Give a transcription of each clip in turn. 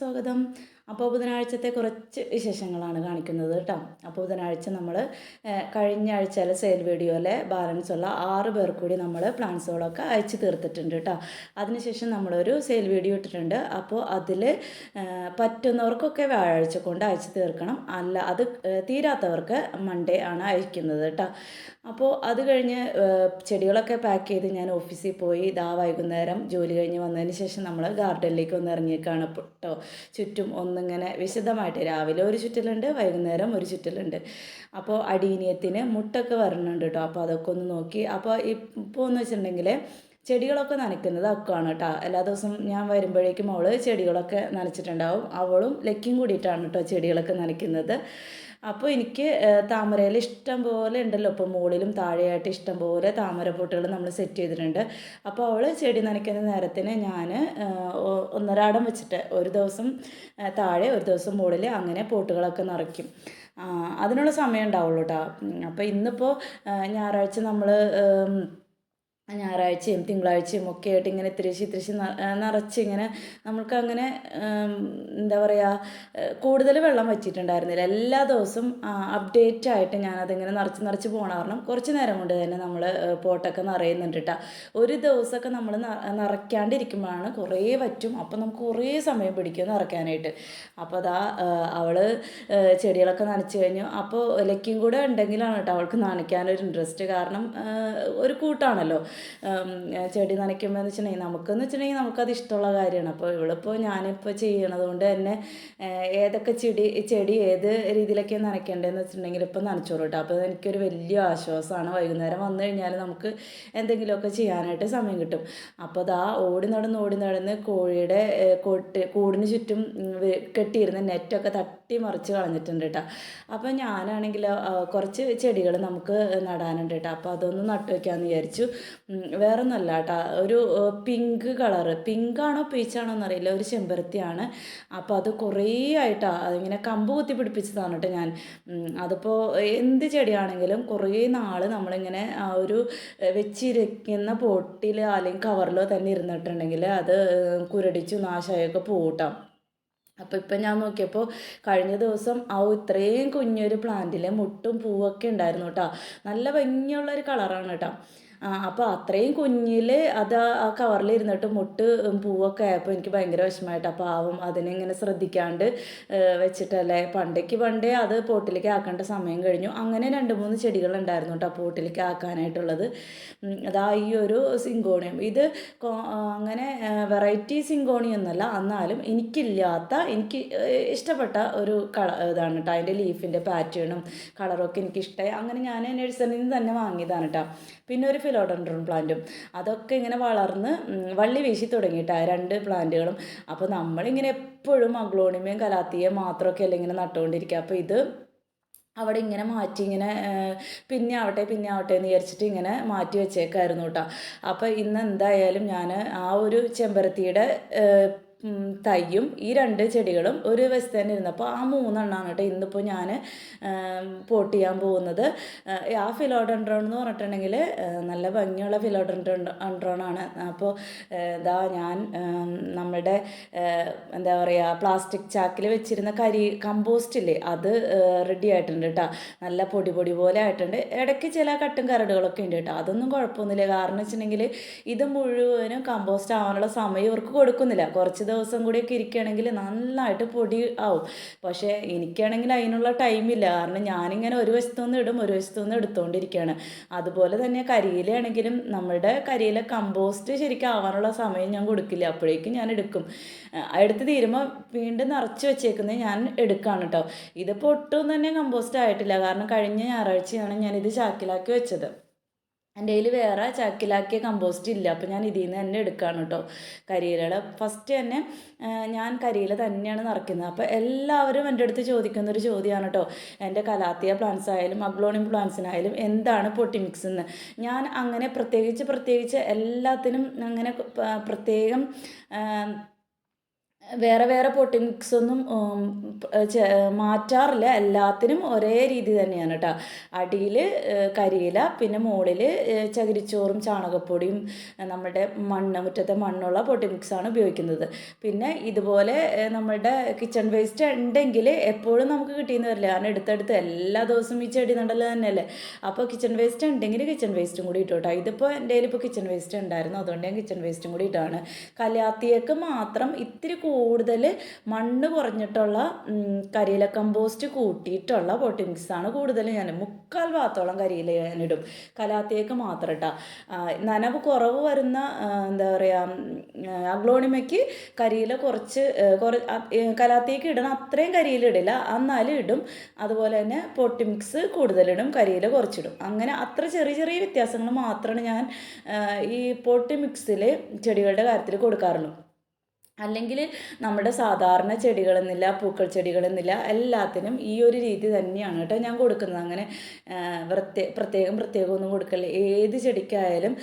സ്വാഗതം. അപ്പോൾ ബുധനാഴ്ചത്തെ കുറച്ച് വിശേഷങ്ങളാണ് കാണിക്കുന്നത് കേട്ടോ അപ്പോൾ ബുധനാഴ്ച നമ്മൾ കഴിഞ്ഞ ആഴ്ചയിലെ സെയിൽ വീഡിയോയിലെ ബാലൻസ് ഉള്ള ആറ് പേർ കൂടി നമ്മൾ പ്ലാൻസുകളൊക്കെ അയച്ചു തീർത്തിട്ടുണ്ട് കേട്ടോ അതിനുശേഷം നമ്മളൊരു സെയിൽ വീഡിയോ ഇട്ടിട്ടുണ്ട്. അപ്പോൾ അതിൽ പറ്റുന്നവർക്കൊക്കെ വ്യാഴാഴ്ച കൊണ്ട് അയച്ചു തീർക്കണം. അല്ല അത് തീരാത്തവർക്ക് മൺഡേ ആണ് അയക്കുന്നത് കേട്ടോ അപ്പോൾ അത് കഴിഞ്ഞ് ചെടികളൊക്കെ പാക്ക് ചെയ്ത് ഞാൻ ഓഫീസിൽ പോയി. ഇതാ വൈകുന്നേരം ജോലി കഴിഞ്ഞ് വന്നതിന് ശേഷം നമ്മൾ ഗാർഡനിലേക്ക് ഒന്ന് ഇറങ്ങിയേക്കാണ് കേട്ടോ ചുറ്റും ഒന്നിങ്ങനെ വിശദമായിട്ട് രാവിലെ ഒരു ചുറ്റലുണ്ട് വൈകുന്നേരം ഒരു ചുറ്റലുണ്ട്. അപ്പോൾ അടീനിയത്തിന് മുട്ടൊക്കെ വരണുണ്ട് കേട്ടോ അപ്പോൾ അതൊക്കെ ഒന്ന് നോക്കി. അപ്പോൾ ഇപ്പോൾ എന്ന് വെച്ചിട്ടുണ്ടെങ്കിൽ ചെടികളൊക്കെ നനയ്ക്കുന്നത് അക്കുവാണ് കേട്ടോ എല്ലാ ദിവസവും ഞാൻ വരുമ്പോഴേക്കും അവൾ ചെടികളൊക്കെ നനച്ചിട്ടുണ്ടാവും. അവളും ലക്കിയും കൂടിയിട്ടാണ് കേട്ടോ ചെടികളൊക്കെ നനയ്ക്കുന്നത്. അപ്പോൾ എനിക്ക് താമരയിൽ ഇഷ്ടം പോലെ ഉണ്ടല്ലോ. ഇപ്പോൾ മുകളിലും താഴെയായിട്ട് ഇഷ്ടം പോലെ താമര പൊട്ടുകൾ നമ്മൾ സെറ്റ് ചെയ്തിട്ടുണ്ട്. അപ്പോൾ അവൾ ചെടി നനയ്ക്കുന്ന നേരത്തിന് ഞാൻ ഒന്നരാടം വെച്ചിട്ട് ഒരു ദിവസം താഴെ ഒരു ദിവസം മുകളിൽ അങ്ങനെ പോട്ടുകളൊക്കെ നിറയ്ക്കും. അതിനുള്ള സമയം ഉണ്ടാവുള്ളൂ കേട്ടോ അപ്പോൾ ഇന്നിപ്പോൾ ഞായറാഴ്ച നമ്മൾ ഞായറാഴ്ചയും തിങ്കളാഴ്ചയും ഒക്കെ ആയിട്ട് ഇങ്ങനെ ഇത്തിരിശി ഇത്തിരിശി നിറച്ച് ഇങ്ങനെ നമ്മൾക്ക് അങ്ങനെ എന്താ പറയുക കൂടുതൽ വെള്ളം വച്ചിട്ടുണ്ടായിരുന്നില്ല എല്ലാ ദിവസവും അപ്ഡേറ്റ് ആയിട്ട് ഞാനതിങ്ങനെ നിറച്ച് നിറച്ച് പോകണ കാരണം കുറച്ച് നേരം കൊണ്ട് തന്നെ നമ്മൾ പോട്ടൊക്കെ നിറയുന്നുണ്ട് കേട്ടോ ഒരു ദിവസമൊക്കെ നമ്മൾ നിറയ്ക്കാണ്ടിരിക്കുമ്പോഴാണ് കുറേ വറ്റും. അപ്പം നമുക്ക് കുറേ സമയം പിടിക്കും നിറയ്ക്കാനായിട്ട്. അപ്പോൾ അതാ അവൾ ചെടികളൊക്കെ നനച്ച് കഴിഞ്ഞു. അപ്പോൾ ലക്കിയും കൂടെ ഉണ്ടെങ്കിലാണ് കേട്ടോ അവൾക്ക് നനയ്ക്കാനൊരു ഇൻട്രസ്റ്റ് കാരണം ഒരു കൂട്ടാണല്ലോ. ചെടി നനയ്ക്കുമ്പോൾ എന്ന് വെച്ചിട്ടുണ്ടെങ്കിൽ നമുക്കെന്ന് വെച്ചിട്ടുണ്ടെങ്കിൽ നമുക്കത് ഇഷ്ടമുള്ള കാര്യമാണ്. അപ്പോൾ ഇവളിപ്പോൾ ഞാനിപ്പോൾ ചെയ്യണത് കൊണ്ട് തന്നെ ഏതൊക്കെ ചെടി ചെടി ഏത് രീതിയിലൊക്കെ നനയ്ക്കേണ്ടതെന്ന് വെച്ചിട്ടുണ്ടെങ്കിൽ ഇപ്പം നനച്ചോളൂ കേട്ടോ അപ്പോൾ എനിക്കൊരു വലിയ ആശ്വാസമാണ് വൈകുന്നേരം വന്നു കഴിഞ്ഞാൽ നമുക്ക് എന്തെങ്കിലുമൊക്കെ ചെയ്യാനായിട്ട് സമയം കിട്ടും. അപ്പോൾ അതാ ഓടി നടന്ന് ഓടി നടന്ന് കോഴിയുടെ കൊട്ട് കൂടിന് ചുറ്റും കെട്ടിയിരുന്ന നെറ്റൊക്കെ തട്ടി മറിച്ച് കളഞ്ഞിട്ടുണ്ട് കേട്ടോ അപ്പോൾ ഞാനാണെങ്കിൽ കുറച്ച് ചെടികൾ നമുക്ക് നടാനുണ്ട് കേട്ടോ അപ്പോൾ അതൊന്ന് നട്ടു വയ്ക്കാമെന്ന് വിചാരിച്ചു. വേറെ ഒന്നല്ല കേട്ടോ ഒരു പിങ്ക് കളറ്. പിങ്കാണോ പീച്ചാണോ എന്നറിയില്ല. ഒരു ചെമ്പരത്തിയാണ്. അപ്പോൾ അത് കുറേ ആയിട്ടാണ് അതിങ്ങനെ കമ്പ് കുത്തി പിടിപ്പിച്ചതാണ് കേട്ടോ ഞാൻ. അതിപ്പോൾ എന്ത് ചെടിയാണെങ്കിലും കുറേ നാൾ നമ്മളിങ്ങനെ ആ ഒരു വെച്ചിരിക്കുന്ന പോട്ടിൽ അല്ലെങ്കിൽ കവറിലോ തന്നെ ഇരുന്നിട്ടുണ്ടെങ്കിൽ അത് കുരടിച്ചു നാശമായൊക്കെ പോകട്ടാം അപ്പോൾ ഇപ്പം ഞാൻ നോക്കിയപ്പോൾ കഴിഞ്ഞ ദിവസം ആ ഇത്രയും കുഞ്ഞൊരു പ്ലാന്റിൽ മുട്ടും പൂവൊക്കെ ഉണ്ടായിരുന്നു കേട്ടോ നല്ല ഭംഗിയുള്ള ഒരു കളറാണ് കേട്ടോ അപ്പോൾ അത്രയും കുഞ്ഞിൽ അത് ആ- കവറിലിരുന്നിട്ട് മുട്ട് പൂവൊക്കെ ആയപ്പോൾ എനിക്ക് ഭയങ്കര വിഷമമായിട്ട്. പാവം അതിനെ ഇങ്ങനെ ശ്രദ്ധിക്കാണ്ട് വെച്ചിട്ടല്ലേ? പണ്ടേക്ക് പണ്ടേ അത് പോട്ടിലേക്ക് ആക്കേണ്ട സമയം കഴിഞ്ഞു. അങ്ങനെ രണ്ട് മൂന്ന് ചെടികളുണ്ടായിരുന്നു കേട്ടോ പോട്ടിലേക്ക് ആക്കാനായിട്ടുള്ളത്. അതാ ഈ ഒരു സിങ്കോണിയം. ഇത് അങ്ങനെ വെറൈറ്റി സിങ്കോണിയം ഒന്നല്ല. എന്നാലും എനിക്കില്ലാത്ത എനിക്ക് ഇഷ്ടപ്പെട്ട ഒരു കള ഇതാണ് കേട്ടോ അതിന്റെ ലീഫിന്റെ പാറ്റേണും കളറൊക്കെ എനിക്ക് ഇഷ്ടമായി അങ്ങനെ ഞാൻ നഴ്സറിയിൽ നിന്ന് തന്നെ വാങ്ങിയതാണ് കേട്ടോ പിന്നെ ഒരു ഫിലോഡൻഡ്രോൺ പ്ലാന്റും. അതൊക്കെ ഇങ്ങനെ വളർന്ന് വള്ളി വീശി തുടങ്ങിയിട്ട് ആ രണ്ട് പ്ലാന്റുകളും. അപ്പോൾ നമ്മളിങ്ങനെ എപ്പോഴും അഗ്ലോണിമയും കലാത്തിയും മാത്രമൊക്കെ അല്ലേ ഇങ്ങനെ നട്ടുകൊണ്ടിരിക്കുക അപ്പോൾ ഇത് അവിടെ ഇങ്ങനെ മാറ്റി ഇങ്ങനെ പിന്നെ ആവട്ടെ പിന്നെ ആവട്ടെ എന്ന് വിചാരിച്ചിട്ട് ഇങ്ങനെ മാറ്റി വെച്ചേക്കായിരുന്നു കേട്ടോ അപ്പോൾ ഇന്ന് എന്തായാലും ഞാൻ ആ ഒരു ചെമ്പരത്തിയുടെ തൈയും ഈ രണ്ട് ചെടികളും ഒരു വശത്ത് തന്നെ ഇരുന്നപ്പോൾ ആ മൂന്നെണ്ണമാണ് കേട്ടോ ഇന്നിപ്പോൾ ഞാൻ പോട്ട് ചെയ്യാൻ പോകുന്നത്. ആ ഫിലോഡൻഡ്രോൺ എന്ന് പറഞ്ഞിട്ടുണ്ടെങ്കിൽ നല്ല ഭംഗിയുള്ള ഫിലോഡൻഡ്രോൺ ആണ്. അപ്പോൾ ഇതാ ഞാൻ നമ്മുടെ എന്താ പറയുക പ്ലാസ്റ്റിക് ചാക്കിൽ വെച്ചിരുന്ന കരി കമ്പോസ്റ്റ് ഇല്ലേ അത് റെഡി ആയിട്ടുണ്ട് കേട്ടോ. നല്ല പൊടി പൊടി പോലെ ആയിട്ടുണ്ട്. ഇടയ്ക്ക് ചില കട്ടും കരടുകളൊക്കെ ഉണ്ട് കേട്ടോ. അതൊന്നും കുഴപ്പമൊന്നുമില്ല. കാരണം വെച്ചിട്ടുണ്ടെങ്കിൽ ഇത് മുഴുവനും കമ്പോസ്റ്റ് ആവാനുള്ള സമയം ഇവർക്ക് കൊടുക്കുന്നില്ല. കുറച്ച് ദിവസം കൂടിയൊക്കെ ഇരിക്കുകയാണെങ്കിൽ നന്നായിട്ട് പൊടി ആവും. പക്ഷേ എനിക്കാണെങ്കിൽ അതിനുള്ള ടൈമില്ല. കാരണം ഞാനിങ്ങനെ ഒരു വശത്തുനിന്ന് ഇടും ഒരു വശത്തുനിന്ന് എടുത്തുകൊണ്ടിരിക്കുകയാണ് അതുപോലെ തന്നെ കരിയിലാണെങ്കിലും നമ്മുടെ കരിയിലെ കമ്പോസ്റ്റ് ശരിക്കും ആവാനുള്ള സമയം ഞാൻ കൊടുക്കില്ല. അപ്പോഴേക്കും ഞാൻ എടുക്കും. എടുത്ത് തീരുമ്പോൾ വീണ്ടും നിറച്ച് വെച്ചേക്കുന്നത് ഞാൻ എടുക്കുകയാണ് കേട്ടോ ഇതിപ്പോൾ ഒട്ടും തന്നെ കമ്പോസ്റ്റ് ആയിട്ടില്ല. കാരണം കഴിഞ്ഞ ഞായറാഴ്ചയാണ് ഞാനിത് ചാക്കിലാക്കി വെച്ചത്. എന്റെ കയ്യിൽ വേറെ ചാക്കിലാക്കിയ കമ്പോസ്റ്റ് ഇല്ല. അപ്പോൾ ഞാൻ ഇതിൽ നിന്ന് തന്നെ എടുക്കുകയാണ് കേട്ടോ കരിയിലയുടെ ഫസ്റ്റ് തന്നെ ഞാൻ കരിയില തന്നെയാണ് നിറയ്ക്കുന്നത്. അപ്പോൾ എല്ലാവരും എന്റെ അടുത്ത് ചോദിക്കുന്ന ഒരു ചോദ്യമാണ് കേട്ടോ എന്റെ കലാത്തിയ പ്ലാന്റ്സ് ആയാലും അഗ്ലോണിയം പ്ലാന്റ്സിനായാലും എന്താണ് പൊട്ടി മിക്സ് എന്ന് ഞാൻ അങ്ങനെ പ്രത്യേകിച്ച് പ്രത്യേകിച്ച് എല്ലാത്തിനും അങ്ങനെ പ്രത്യേകം വേറെ വേറെ പൊട്ടി മിക്സ് ഒന്നും മാറ്റാറില്ല. എല്ലാത്തിനും ഒരേ രീതി തന്നെയാണ് കേട്ടോ അടിയിൽ കരിയില പിന്നെ മുകളിൽ ചകിരിച്ചോറും ചാണകപ്പൊടിയും നമ്മുടെ മണ്ണ് മുറ്റത്തെ മണ്ണുള്ള പൊട്ടി മിക്സാണ് ഉപയോഗിക്കുന്നത്. പിന്നെ ഇതുപോലെ നമ്മുടെ കിച്ചൺ വേസ്റ്റ് ഉണ്ടെങ്കിൽ എപ്പോഴും നമുക്ക് കിട്ടിയെന്ന് വരില്ല. കാരണം എടുത്തെടുത്ത് എല്ലാ ദിവസവും ഈ ചെടി നടൽ തന്നെയല്ലേ? അപ്പോൾ കിച്ചൺ വേസ്റ്റ് ഉണ്ടെങ്കിൽ കിച്ചൺ വേസ്റ്റും കൂടി ഇട്ടു കേട്ടോ ഇതിപ്പോൾ എന്റെ കയ്യിൽ ഇപ്പോൾ കിച്ചൺ വേസ്റ്റ് ഉണ്ടായിരുന്നു. അതുകൊണ്ട് ഞാൻ കിച്ചൺ വേസ്റ്റും കൂടി ഇട്ടാണ്. കലാത്തിയേക്ക് മാത്രം ഇത്തിരി കൂടുതൽ മണ്ണ് കുറഞ്ഞിട്ടുള്ള കരിയില കമ്പോസ്റ്റ് കൂട്ടിയിട്ടുള്ള പോട്ടി മിക്സാണ് കൂടുതൽ ഞാൻ മുക്കാൽ ഭാഗത്തോളം കരിയില ഞാനിടും കലാത്തിയേക്ക് മാത്രം ഇട്ടാ. നനവ് കുറവ് വരുന്ന എന്താ പറയുക അഗ്ലോണിമയ്ക്ക് കരിയില കുറച്ച് കുറ കലാത്തിയേക്ക് ഇടണം അത്രയും കരിയില ഇടില്ല. എന്നാലും ഇടും. അതുപോലെ തന്നെ പൊട്ടി മിക്സ് കൂടുതലിടും കരിയില കുറച്ചിടും. അങ്ങനെ അത്ര ചെറിയ ചെറിയ വ്യത്യാസങ്ങൾ മാത്രമാണ് ഞാൻ ഈ പോട്ടി മിക്സിൽ ചെടികളുടെ കാര്യത്തിൽ കൊടുക്കാറുള്ളൂ. അല്ലെങ്കിൽ നമ്മുടെ സാധാരണ ചെടികളെന്നില്ല പൂക്കൾ ചെടികളെന്നില്ല എല്ലാത്തിനും ഈ ഒരു രീതി തന്നെയാണ് കേട്ടോ ഞാൻ കൊടുക്കുന്നത്. അങ്ങനെ പ്രത്യേ പ്രത്യേകം പ്രത്യേകം ഒന്നും കൊടുക്കല്ല. ഏത് ചെടിക്കായാലും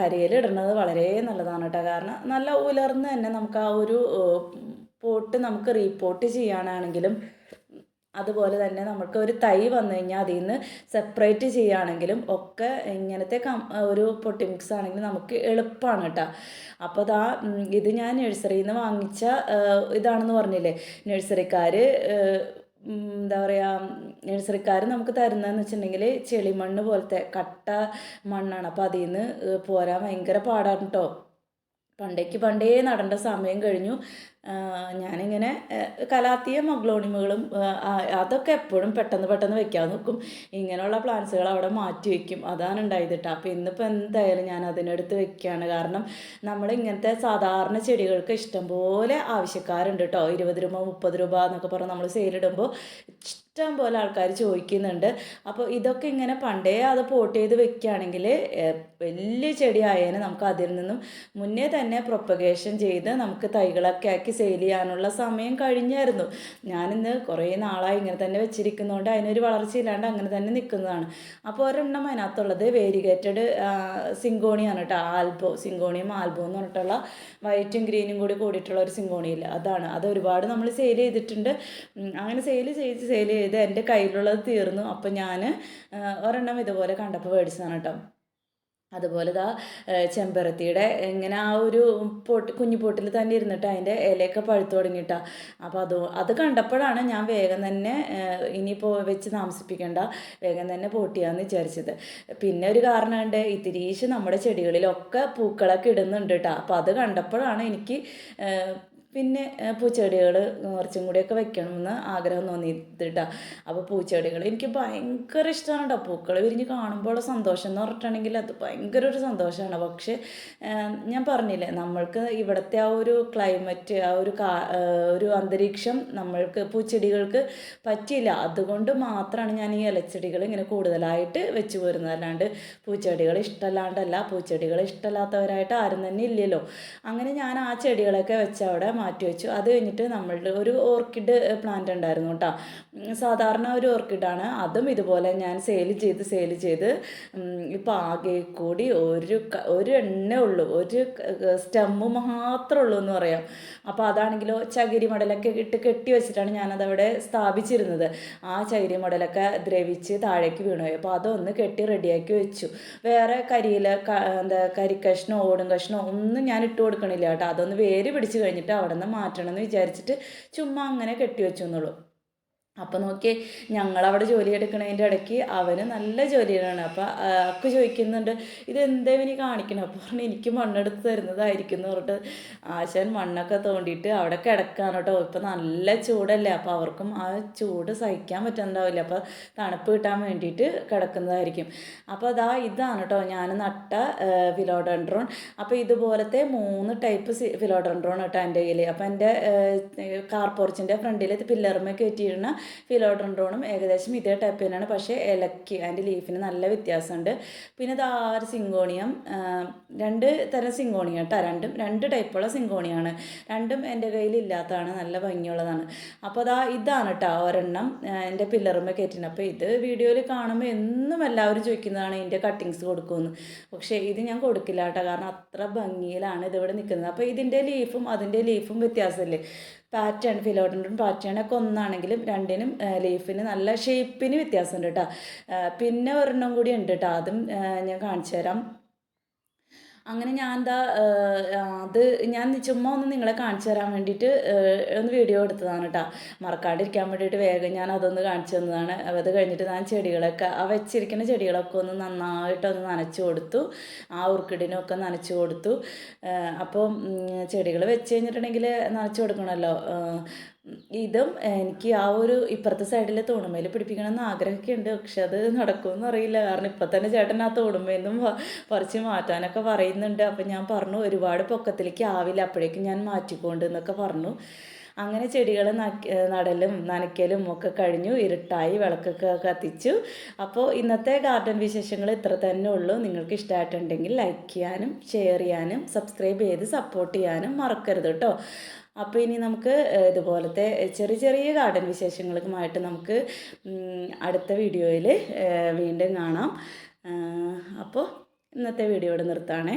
കരിയില ഇടുന്നത് വളരെ നല്ലതാണ് കേട്ടോ. കാരണം നല്ല ഉലർന്ന് തന്നെ നമുക്ക് ആ ഒരു പോട്ട് നമുക്ക് റീപോട്ട് ചെയ്യാനാണെങ്കിലും അതുപോലെ തന്നെ നമുക്ക് ഒരു തൈ വന്നു കഴിഞ്ഞാൽ അതിൽ നിന്ന് സെപ്പറേറ്റ് ചെയ്യുകയാണെങ്കിലും ഒക്കെ ഇങ്ങനത്തെ കം ഒരു പൊട്ടി മിക്സ് ആണെങ്കിൽ നമുക്ക് എളുപ്പമാണ് കേട്ടോ. അപ്പോൾ അതാ ഇത് ഞാൻ നഴ്സറിയിൽ നിന്ന് വാങ്ങിച്ച ഇതാണെന്ന് പറഞ്ഞില്ലേ? നഴ്സറിക്കാർ എന്താ പറയുക നഴ്സറിക്കാർ നമുക്ക് തരുന്നതെന്ന് വെച്ചിട്ടുണ്ടെങ്കിൽ ചെളിമണ്ണ് പോലത്തെ കട്ട മണ്ണാണ്. അപ്പോൾ അതിൽ നിന്ന് പോരാൻ ഭയങ്കര പാടാണ് കേട്ടോ. പണ്ടേക്ക് പണ്ടേ നടേണ്ട സമയം കഴിഞ്ഞു. ഞാനിങ്ങനെ കലാത്തിയ മഗ്ലോണിമകളും അതൊക്കെ എപ്പോഴും പെട്ടെന്ന് പെട്ടെന്ന് വെക്കാൻ നോക്കും. ഇങ്ങനെയുള്ള പ്ലാന്റ്സുകൾ അവിടെ മാറ്റി വെക്കും. അതാണ് ഉണ്ടായത് കേട്ടോ അപ്പോൾ ഇന്നിപ്പോൾ എന്തായാലും ഞാൻ അതിനെടുത്ത് വെക്കുകയാണ് കാരണം നമ്മൾ ഇങ്ങനത്തെ സാധാരണ ചെടികൾക്ക് ഇഷ്ടംപോലെ ആവശ്യക്കാരുണ്ട് കേട്ടോ ഇരുപത് രൂപ മുപ്പത് രൂപ എന്നൊക്കെ പറഞ്ഞ് നമ്മൾ സെയിലിടുമ്പോൾ ഇഷ്ടം പോലെ ആൾക്കാർ ചോദിക്കുന്നുണ്ട്. അപ്പോൾ ഇതൊക്കെ ഇങ്ങനെ പണ്ടേ അത് പോട്ട് ചെയ്ത് വെക്കുകയാണെങ്കിൽ വലിയ ചെടി ആയേനെ നമുക്ക് അതിൽ നിന്നും മുന്നേ തന്നെ പ്രൊപ്പഗേഷൻ ചെയ്ത് നമുക്ക് തൈകളൊക്കെ ആക്കി സെയിൽ ചെയ്യാനുള്ള സമയം കഴിഞ്ഞായിരുന്നു. ഞാനിന്ന് കുറേ നാളായി ഇങ്ങനെ തന്നെ വെച്ചിരിക്കുന്നതുകൊണ്ട് അതിനൊരു വളർച്ച ഇല്ലാണ്ട് അങ്ങനെ തന്നെ നിൽക്കുന്നതാണ് അപ്പോൾ ഒരെണ്ണം അതിനകത്തുള്ളത് വേരിഗേറ്റഡ് സിങ്കോണിയാണ് കേട്ടോ. ആൽബോ സിങ്കോണിയും ആൽബോ എന്ന് പറഞ്ഞിട്ടുള്ള വൈറ്റും ഗ്രീനും കൂടി കൂടിയിട്ടുള്ള ഒരു സിങ്കോണിയില്ല അതാണ്. അത് ഒരുപാട് നമ്മൾ സെയിൽ ചെയ്തിട്ടുണ്ട്. അങ്ങനെ സെയിൽ ചെയ്ത് സെയിൽ ചെയ്ത് എന്റെ കയ്യിലുള്ളത് തീർന്നു. അപ്പോൾ ഞാൻ ഒരെണ്ണം ഇതുപോലെ കണ്ടപ്പോൾ മേടിച്ചതാണ് കേട്ടോ. അതുപോലെ ഇതാ ചെമ്പരത്തിയുടെ ഇങ്ങനെ ആ ഒരു പൊട്ട് കുഞ്ഞു പൊട്ടിൽ തന്നെ ഇരുന്നിട്ട് അതിന്റെ ഇലയൊക്കെ പഴുത്തു തുടങ്ങിയിട്ടാ. അപ്പോൾ അത് അത് കണ്ടപ്പോഴാണ് ഞാൻ വേഗം തന്നെ ഇനിയിപ്പോൾ വെച്ച് താമസിപ്പിക്കേണ്ട വേഗം തന്നെ പൊട്ടിയാന്ന് വിചാരിച്ചത്. പിന്നെ ഒരു കാരണമുണ്ട് ഇത്തിരീശ് നമ്മുടെ ചെടികളിലൊക്കെ പൂക്കളൊക്കെ ഇടുന്നുണ്ട് കേട്ടോ. അപ്പോൾ അത് കണ്ടപ്പോഴാണ് എനിക്ക് പിന്നെ പൂച്ചെടികൾ കുറച്ചും കൂടിയൊക്കെ വെക്കണമെന്ന് ആഗ്രഹം തോന്നിയിട്ടാ അപ്പോൾ പൂച്ചെടികൾ എനിക്ക് ഭയങ്കര ഇഷ്ടമാണ് കേട്ടോ പൂക്കൾ വിരിഞ്ഞ് കാണുമ്പോഴുള്ള സന്തോഷം എന്ന് പറഞ്ഞിട്ടുണ്ടെങ്കിൽ അത് ഭയങ്കര ഒരു സന്തോഷമാണ് പക്ഷേ ഞാൻ പറഞ്ഞില്ലേ നമ്മൾക്ക് ഇവിടുത്തെ ആ ഒരു ക്ലൈമറ്റ് ആ ഒരു കാ ഒരു അന്തരീക്ഷം നമ്മൾക്ക് പൂച്ചെടികൾക്ക് പറ്റിയില്ല. അതുകൊണ്ട് മാത്രമാണ് ഞാൻ ഈ ഇലച്ചെടികൾ ഇങ്ങനെ കൂടുതലായിട്ട് വെച്ച് പോരുന്നത് അല്ലാണ്ട് പൂച്ചെടികൾ ഇഷ്ടമല്ലാണ്ടല്ല പൂച്ചെടികൾ ഇഷ്ടമല്ലാത്തവരായിട്ട് ആരും തന്നെ ഇല്ലല്ലോ. അങ്ങനെ ഞാൻ ആ ചെടികളൊക്കെ വെച്ച് അവിടെ മാറ്റി വെച്ചു. അത് കഴിഞ്ഞിട്ട് നമ്മളുടെ ഒരു ഓർക്കിഡ് പ്ലാന്റ് ഉണ്ടായിരുന്നു കേട്ടോ. സാധാരണ ഒരു ഓർക്കിഡാണ് അതും ഇതുപോലെ ഞാൻ സെയിൽ ചെയ്ത് സെയിൽ ചെയ്ത് ഇപ്പോൾ ആകെ കൂടി ഒരു ഒരു എണ്ണേ ഉള്ളൂ. ഒരു സ്റ്റെമ്മ് മാത്രമേ ഉള്ളൂ എന്ന് പറയാം. അപ്പോൾ അതാണെങ്കിലോ ചകിരി മടലൊക്കെ ഇട്ട് കെട്ടി വെച്ചിട്ടാണ് ഞാനതവിടെ സ്ഥാപിച്ചിരുന്നത്. ആ ചകിരി മടലൊക്കെ ദ്രവിച്ച് താഴേക്ക് വീണുപോയി അപ്പോൾ അതൊന്ന് കെട്ടി റെഡിയാക്കി വെച്ചു. വേറെ കരിയില എന്താ കരിക്കഷ്ണോ ഓടും കഷ്ണോ ഒന്നും ഞാൻ ഇട്ട് കൊടുക്കണില്ല കേട്ടോ. അതൊന്ന് വേര് പിടിച്ച് കഴിഞ്ഞിട്ട് അവിടെ നിന്ന് മാറ്റണം എന്ന് വിചാരിച്ചിട്ട് ചുമ്മാ അങ്ങനെ കെട്ടി വെച്ചു എന്നുള്ളൂ. അപ്പോൾ നോക്കി ഞങ്ങളവിടെ ജോലി എടുക്കണതിന്റെ ഇടയ്ക്ക് അവന് നല്ല ജോലിയാണ്. അപ്പം അക്ക് ചോദിക്കുന്നുണ്ട് ഇത് എന്തേ ഇവന് കാണിക്കണം? അപ്പോൾ പറഞ്ഞു എനിക്ക് മണ്ണെടുത്ത് തരുന്നതായിരിക്കും എന്ന് പറഞ്ഞിട്ട് ആശാൻ മണ്ണൊക്കെ തോണ്ടിയിട്ട് അവിടെ കിടക്കാണ് കേട്ടോ. ഇപ്പം നല്ല ചൂടല്ലേ അപ്പോൾ അവർക്കും ആ ചൂട് സഹിക്കാൻ പറ്റുന്നുണ്ടാവില്ല അപ്പോൾ തണുപ്പ് കിട്ടാൻ വേണ്ടിയിട്ട് കിടക്കുന്നതായിരിക്കും. അപ്പോൾ അതാ ഇതാണ് കേട്ടോ ഞാൻ നട്ട ഫിലോഡൻഡ്രോൺ അപ്പോൾ ഇതുപോലത്തെ മൂന്ന് ടൈപ്പ് ഫിലോഡൻഡ്രോൺ കേട്ടോ എന്റെ കയ്യിൽ അപ്പോൾ എന്റെ കാർ പോർച്ചിന്റെ ഫ്രണ്ടിൽ പില്ലറുമേ കയറ്റിയിരുന്ന ഫിലോഡ്രൻഡ്രോണും ഏകദേശം ഇതേ ടൈപ്പ് തന്നെയാണ്. പക്ഷേ ഇലയ്ക്ക് അതിന്റെ ലീഫിന് നല്ല വ്യത്യാസമുണ്ട്. പിന്നെ ഇത് ആറ് സിങ്കോണിയം. രണ്ട് തരം സിങ്കോണിയ കേട്ടോ. രണ്ടും രണ്ട് ടൈപ്പുള്ള സിങ്കോണിയാണ്. രണ്ടും എന്റെ കയ്യിൽ ഇല്ലാത്തതാണ് നല്ല ഭംഗിയുള്ളതാണ്. അപ്പോൾ അതാ ഇതാണ് കേട്ടോ ഒരെണ്ണം. എന്റെ പില്ലറുമ്മ കയറ്റിന് അപ്പോൾ ഇത് വീഡിയോയിൽ കാണുമ്പോൾ എന്നും എല്ലാവരും ചോദിക്കുന്നതാണ് ഇതിന്റെ കട്ടിങ്സ് കൊടുക്കുമെന്ന്. പക്ഷേ ഇത് ഞാൻ കൊടുക്കില്ല കേട്ടോ. കാരണം അത്ര ഭംഗിയിലാണ് ഇതിവിടെ നിൽക്കുന്നത്. അപ്പോൾ ഇതിന്റെ ലീഫും അതിന്റെ ലീഫും വ്യത്യാസമില്ലേ? പാറ്റേൺ ഫിലോഡന്റും പാറ്റേൺ ഒക്കെ ഒന്നാണെങ്കിലും രണ്ടിനും ലീഫിന് നല്ല ഷേപ്പിന് വ്യത്യാസമുണ്ട് കേട്ടോ പിന്നെ ഒരെണ്ണം കൂടി ഉണ്ട് കേട്ടോ അതും ഞാൻ കാണിച്ചു തരാം അങ്ങനെ ഞാൻ എന്താ അത് ഞാൻ ചുമ്മാ ഒന്ന് നിങ്ങളെ കാണിച്ചു തരാൻ വേണ്ടിയിട്ട് ഒന്ന് വീഡിയോ എടുത്തതാണ് കേട്ടോ മറക്കാണ്ടിരിക്കാൻ വേണ്ടിയിട്ട് വേഗം ഞാൻ അതൊന്ന് കാണിച്ചു തന്നതാണ്. അത് കഴിഞ്ഞിട്ട് ഞാൻ ചെടികളൊക്കെ ആ വെച്ചിരിക്കുന്ന ചെടികളൊക്കെ ഒന്ന് നന്നായിട്ടൊന്ന് നനച്ചു കൊടുത്തു. ആ ഉറുക്കിടിനൊക്കെ നനച്ചു കൊടുത്തു. അപ്പോൾ അപ്പം ചെടികൾ വെച്ച് കഴിഞ്ഞിട്ടുണ്ടെങ്കിൽ നനച്ചു കൊടുക്കണമല്ലോ ഇതും എനിക്ക് ആ ഒരു ഇപ്പുറത്തെ സൈഡിലെ തോണുമേൽ പിടിപ്പിക്കണമെന്ന് ആഗ്രഹമൊക്കെ ഉണ്ട് പക്ഷെ അത് നടക്കുമെന്ന് അറിയില്ല. കാരണം ഇപ്പം തന്നെ ചേട്ടൻ ആ പ- പറിച്ച് മാറ്റാനൊക്കെ പറയുന്നുണ്ട്. അപ്പം ഞാൻ പറഞ്ഞു ഒരുപാട് പൊക്കത്തിലേക്ക് ആവില്ല. അപ്പോഴേക്കും ഞാൻ മാറ്റിക്കൊണ്ട് എന്നൊക്കെ പറഞ്ഞു. അങ്ങനെ ചെടികൾ നടലും നനയ്ക്കലും ഒക്കെ കഴിഞ്ഞു. ഇരുട്ടായി വിളക്കൊക്കെ കത്തിച്ചു. അപ്പോൾ ഇന്നത്തെ ഗാർഡൻ വിശേഷങ്ങൾ ഇത്ര തന്നെ ഉള്ളൂ. നിങ്ങൾക്ക് ഇഷ്ടമായിട്ടുണ്ടെങ്കിൽ ലൈക്ക് ചെയ്യാനും ഷെയർ ചെയ്യാനും സബ്സ്ക്രൈബ് ചെയ്ത് സപ്പോർട്ട് ചെയ്യാനും മറക്കരുത് കേട്ടോ അപ്പോൾ ഇനി നമുക്ക് ഇതുപോലത്തെ ചെറിയ ചെറിയ ഗാർഡൻ വിശേഷങ്ങളുമായിട്ട് നമുക്ക് അടുത്ത വീഡിയോയിൽ വീണ്ടും കാണാം. അപ്പോൾ ഇന്നത്തെ വീഡിയോ ഇവിടെ നിർത്താണേ.